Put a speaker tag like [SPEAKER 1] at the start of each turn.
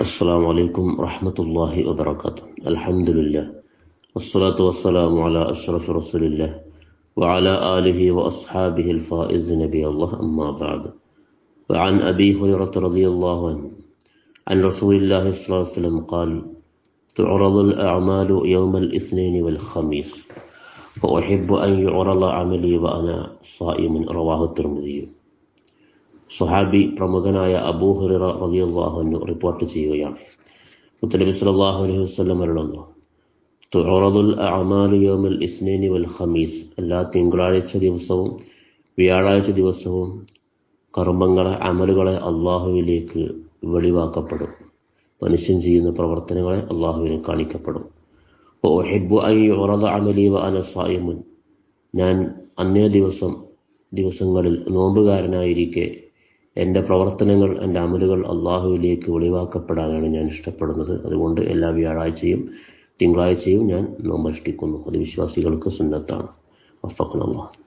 [SPEAKER 1] السلام عليكم ورحمة الله وبركاته. الحمد لله. والصلاة والسلام على أشرف رسول الله وعلى آله وأصحابه الفائز نبي الله أما بعد. وعن أبي هريرة رضي الله عنه عن رسول الله صلى الله عليه وسلم قال تعرض الأعمال يوم الاثنين والخميس وأحب أن يعرض عملي وأنا صائم. رواه الترمذي. സുഹാബി പ്രമുഖനായ അബൂഹുറ റിപ്പോർട്ട് ചെയ്യുകയാണ്. മുത്തലബി സലാഹു അലൈഹി വസ്ലം അരുളുന്നു. തുറദുൽ അഅമാലു യൗമൽ ഇസ്നൈനി വൽ ഖമീസ്. എല്ലാ തിങ്കളാഴ്ച ദിവസവും വ്യാഴാഴ്ച ദിവസവും കർമ്മങ്ങളെ അമലുകളെ അള്ളാഹുവിലേക്ക് വെളിവാക്കപ്പെടും. മനുഷ്യൻ ചെയ്യുന്ന പ്രവർത്തനങ്ങളെ അള്ളാഹുവിനെ കാണിക്കപ്പെടും. ഒഹിബു ഐ ഉറദ അമലി വ അന സായിമുൻ. ഞാൻ അന്നേ ദിവസം ദിവസങ്ങളിൽ നോമ്പുകാരനായിരിക്കെ എന്റെ പ്രവർത്തനങ്ങൾ എന്റെ അമലുകൾ അള്ളാഹുവിലേക്ക് ഒളിവാക്കപ്പെടാനാണ് ഞാൻ ഇഷ്ടപ്പെടുന്നത്. അതുകൊണ്ട് എല്ലാ വ്യാഴാഴ്ചയും തിങ്കളാഴ്ചയും ഞാൻ നോമ്പനുഷ്ഠിക്കുന്നു അത് വിശ്വാസികൾക്ക് സുന്നത്താണ്. വഫഖന അള്ളാഹ്